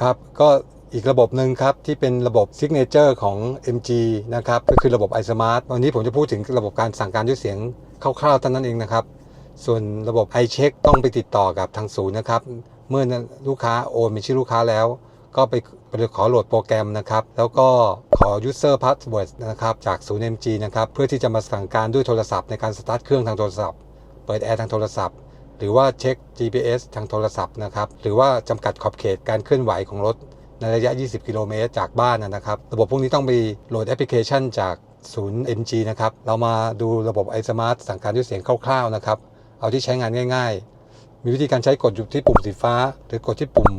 ครับก็อีกระบบหนึ่งครับ ที่เป็นระบบ Signature ของ MG นะครับ ก็คือระบบ iSmart วันนี้ผมจะพูดถึงระบบการสั่งการด้วยเสียงคร่าวๆเท่านั้นเองนะครับ ส่วนระบบ iCheck ต้องไปติดต่อกับทางศูนย์นะครับ เมื่อลูกค้าโอนเป็นชื่อลูกค้าแล้ว ก็ไปไปขอโหลดโปรแกรมนะครับ แล้วก็ขอ user password นะครับจากศูนย์ MG นะครับ เพื่อที่จะมาสั่งการด้วยโทรศัพท์ในการสตาร์ทเครื่องทางโทรศัพท์ เปิดแอร์ทางโทรศัพท์ หรือว่าเช็ค GPS ทางโทรศัพท์นะครับ หรือว่าจำกัดขอบเขตการเคลื่อนไหวของรถในระยะ 20 กิโลเมตรจากบ้านนะครับ ระบบพวกนี้ต้องไปโหลดแอปพลิเคชันจากศูนย์ MG นะครับ เรามาดูระบบ iSmart สั่งการด้วยเสียงคร่าวๆนะครับ เอาที่ใช้งานง่ายๆ มีวิธีการใช้กดอยู่ที่ปุ่มสีฟ้า หรือกดที่ปุ่ม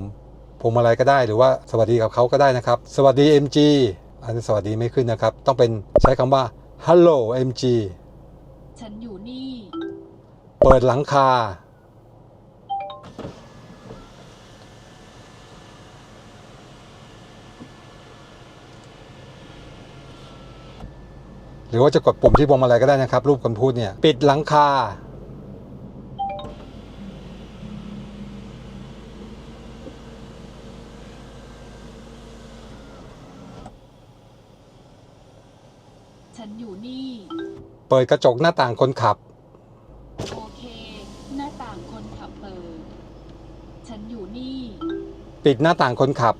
พวงมาลัยก็ได้ หรือว่าสวัสดีกับเขาก็ได้นะครับ สวัสดี MG อันนี้สวัสดีไม่ขึ้นนะครับ ต้องเป็นใช้คำว่า Hello MG ฉันอยู่นี่ เปิดหลังคา หรือว่าจะกดปุ่มที่พวงมาลัยก็ได้นะครับ รูปคนพูดเนี่ย ปิดหลังคา ฉันอยู่นี่ เปิดกระจกหน้าต่างคนขับ โอเค หน้าต่างคนขับเปิด ฉันอยู่นี่ ปิดหน้าต่างคนขับ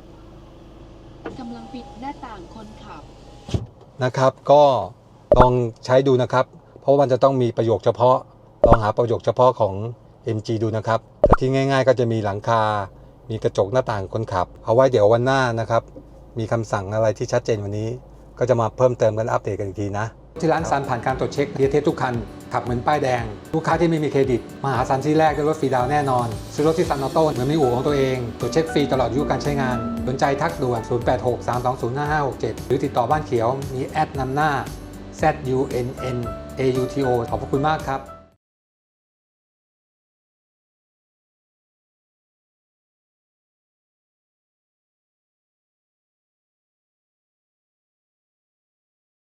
กำลังปิดหน้าต่างคนขับ นะครับก็ ลองใช้ดูนะครับ เพราะวันจะต้องมีประโยคเฉพาะ ลองหาประโยคเฉพาะของ MG ดูนะครับแต่ที่ง่าย ๆ ก็จะมีหลังคา มีกระจกหน้าต่างคนขับ เอาไว้เดี๋ยววันหน้านะครับ มีคำสั่งอะไรที่ชัดเจนวันนี้ ก็จะมาเพิ่มเติมกันอัปเดตกันอีกทีนะ ที่ร้านซันผ่านการตรวจเช็คเดียเทสทุกคัน ขับเหมือนป้ายแดง ลูกค้าที่ไม่มีเครดิต มาหาซันที่แรกได้รถฟรีดาวแน่นอน ซื้อรถที่ซันออโต้เหมือนมีอู่ของตัวเอง ตรวจเช็คฟรีตลอดอายุการใช้งาน สนใจทักด่วน 0863205567 หรือติดต่อบ้านเขียว มีแอดนำหน้า Z U N N A U T O ขอบพระคุณมากครับ